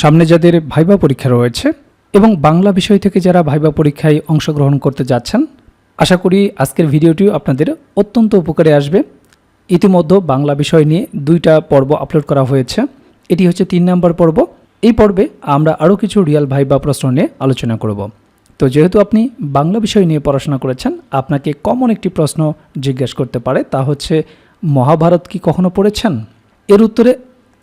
সামনে যাদের ভাইবা পরীক্ষা রয়েছে এবং বাংলা বিষয় থেকে যারা ভাইবা পরীক্ষায় অংশগ্রহণ করতে যাচ্ছেন, আশা করি আজকের ভিডিওটিও আপনাদের অত্যন্ত উপকারে আসবে। ইতিমধ্যে বাংলা বিষয় নিয়ে দুইটা পর্ব আপলোড করা হয়েছে। এটি হচ্ছে তিন নম্বর পর্ব। এই পর্বে আমরা আরও কিছু রিয়াল ভাইবা প্রশ্ন নিয়ে আলোচনা করব। তো যেহেতু আপনি বাংলা বিষয় নিয়ে পড়াশোনা করেছেন, আপনাকে কমন একটি প্রশ্ন জিজ্ঞেস করতে পারে, তা হচ্ছে, মহাভারত কি কখনো পড়েছেন? এর উত্তরে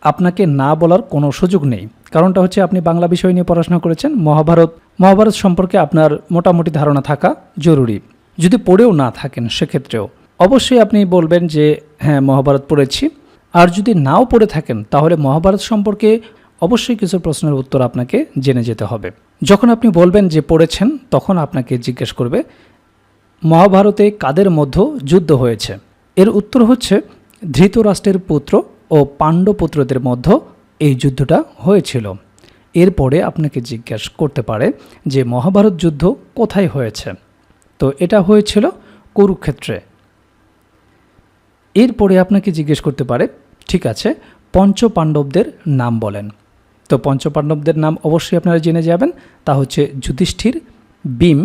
আপনাকে না বলার কোনো সুযোগ নেই। কারণটা হচ্ছে আপনি বাংলা বিষয় নিয়ে পড়াশোনা করেছেন, মহাভারত মহাভারত সম্পর্কে আপনার মোটামুটি ধারণা থাকা জরুরি। যদি পড়েও না থাকেন সেক্ষেত্রেও, অবশ্যই আপনি বলবেন যে হ্যাঁ মহাভারত পড়েছি। আর যদি নাও পড়ে থাকেন, তাহলে মহাভারত সম্পর্কে অবশ্যই কিছু প্রশ্নের উত্তর আপনাকে জেনে যেতে হবে। যখন আপনি বলবেন যে পড়েছেন, তখন আপনাকে জিজ্ঞেস করবে, মহাভারতে কাদের মধ্যে যুদ্ধ হয়েছে? এর উত্তর হচ্ছে, ধৃতরাষ্ট্রের পুত্র ও পাণ্ডপুত্রদের মধ্যে এই যুদ্ধটা হয়েছিল। এরপরে আপনাকে জিজ্ঞেস করতে পারে যে মহাভারত যুদ্ধ কোথায় হয়েছে? তো এটা হয়েছিল কুরুক্ষেত্রে। এরপরে আপনাকে জিজ্ঞেস করতে পারে, ঠিক আছে পঞ্চ পাণ্ডবদের নাম বলেন। তো পঞ্চ পাণ্ডবদের নাম অবশ্যই আপনারা জেনে যাবেন। তা হচ্ছে যুধিষ্ঠির, ভীম,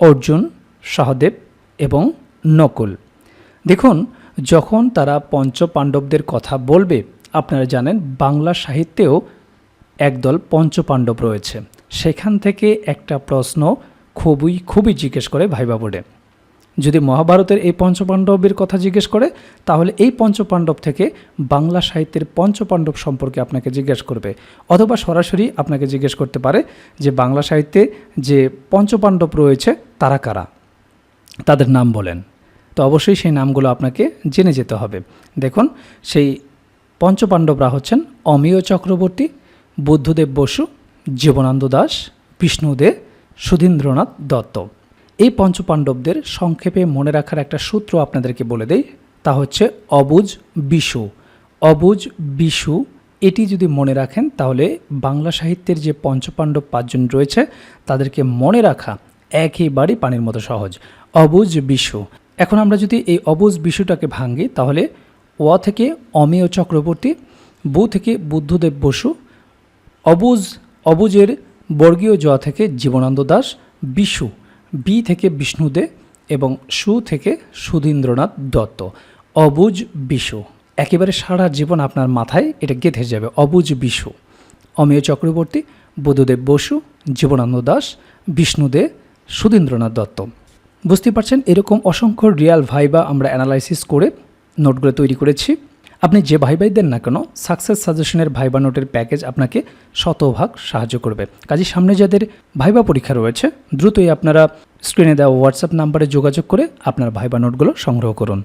অর্জুন সহদেব এবং নকুল। দেখুন, যখন তারা পঞ্চ পাণ্ডবদের কথা বলবে আপনারা জানেন, বাংলা সাহিত্যেও একদল পঞ্চপাণ্ডব রয়েছে। সেখান থেকে একটা প্রশ্ন খুবই খুবই জিজ্ঞেস করে ভাইবা বোর্ডে। যদি মহাভারতের এই পঞ্চপাণ্ডবের কথা জিজ্ঞেস করে, তাহলে এই পঞ্চপাণ্ডব থেকে বাংলা সাহিত্যের পঞ্চপাণ্ডব সম্পর্কে আপনাকে জিজ্ঞেস করবে। অথবা সরাসরি আপনাকে জিজ্ঞেস করতে পারে যে বাংলা সাহিত্যে যে পঞ্চপাণ্ডব রয়েছে, তারা কারা? তাদের নাম বলেন। তো অবশ্যই সেই নামগুলো আপনাকে জেনে যেতে হবে। দেখুন, সেই পঞ্চপাণ্ডবরা হচ্ছেন অমিয় চক্রবর্তী, বুদ্ধদেব বসু, জীবনানন্দ দাস, বিষ্ণুদে সুধীন্দ্রনাথ দত্ত। এই পঞ্চপাণ্ডবদের সংক্ষেপে মনে রাখার একটা সূত্র আপনাদেরকে বলে দেই, তা হচ্ছে অবুজ বিশু। অবুজ বিশু, এটি যদি মনে রাখেন, তাহলে বাংলা সাহিত্যের যে পঞ্চপাণ্ডব পাঁচজন রয়েছে, তাদেরকে মনে রাখা একেবারেই পানির মতো সহজ। অবুজ বিশু। এখন আমরা যদি এই অবুজ বিশুটাকে ভাঙি, তাহলে অ থেকে অমেয় চক্রবর্তী, বু থেকে বুদ্ধদেব বসু, অবুজ, অবুজের বর্গীয় জ থেকে জীবনানন্দ দাস, বিশু, বি থেকে বিষ্ণুদে এবং সু থেকে সুধীন্দ্রনাথ দত্ত। অবুজ, বিশু। একেবারে সারা জীবন আপনার মাথায় এটা গেঁথে যাবে, অবুজ, বিশু। অমেয় চক্রবর্তী, বুদ্ধদেব বসু, জীবনানন্দ দাস, বিষ্ণুদে সুধীন্দ্রনাথ দত্ত। বুঝতে পারছেন, এরকম অসংখ্য রিয়াল ভাইবা আমরা অ্যানালাইসিস করে নোটগুলো তৈরি করেছি। আপনি যে ভাই ভাই দেন না কেন সাকসেস সাজেশনের ভাইবা নোটের প্যাকেজ আপনাকে শতভাগ সাহায্য করবে। কাজে সামনে যাদের ভাইবা পরীক্ষা রয়েছে, দ্রুতই আপনারা স্ক্রিনে দেওয়া হোয়াটসঅ্যাপ নাম্বারে যোগাযোগ করে আপনার ভাইবা নোটগুলো সংগ্রহ করুন।